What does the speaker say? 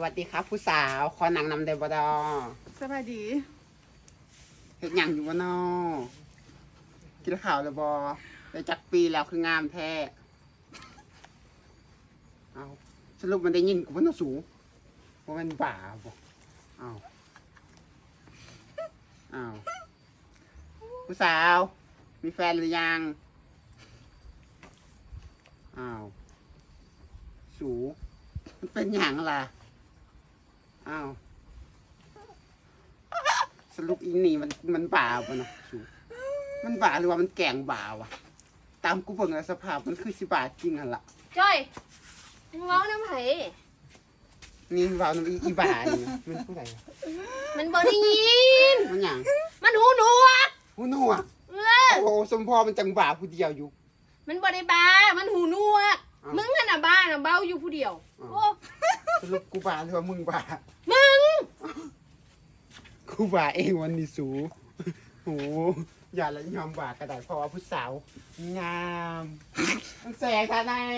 วัสดีครับผู้สาวขอหนังนำเดบดอสบายดีเห็ดหยังอยู่วะนอกินข่าวเลยบอได้จักปีแล้วคืองามแท้เอาสรุปมันได้ยินกูว่าน่าสูว่ามันบ่าบ่เอาเอาผู้สาว มีแฟนหรือยังอ้าวสูมันเป็นหยังล่ะ อ้าวสรุปอีนี่มันมันบ่าวะเนาะสูมันบ่าหรือว่ามันแกล้งบ่าวะตามกูเบิ่งแล้วสภาพมันคือสิบาจริงหันละจ้อยมึงร้องน้ำไผ่นี่บ่าวน้ำอีอีบ่านี่มันผู้ใดวะมันบ่ได้ยิน มันหยังมันหูหนวกผู้หนวกเออ โอ้โหสมพอมันจังบ่าผู้เดียวอยู่ มันบ่ได้บ้า มันหูหนวกอ้าวมึงน่ะน่ะบ้าน่ะเบ้าอยู่ผู้เดียวอ้าวโอ้ สรุปกูบ่าหรือว่ามึงบ่ามึง กูบ่าเองวันนี้สูโหอย่าละยอมบ่ากระดาษเพราะว่าผู้สาว งามมันแสกค่ะนาย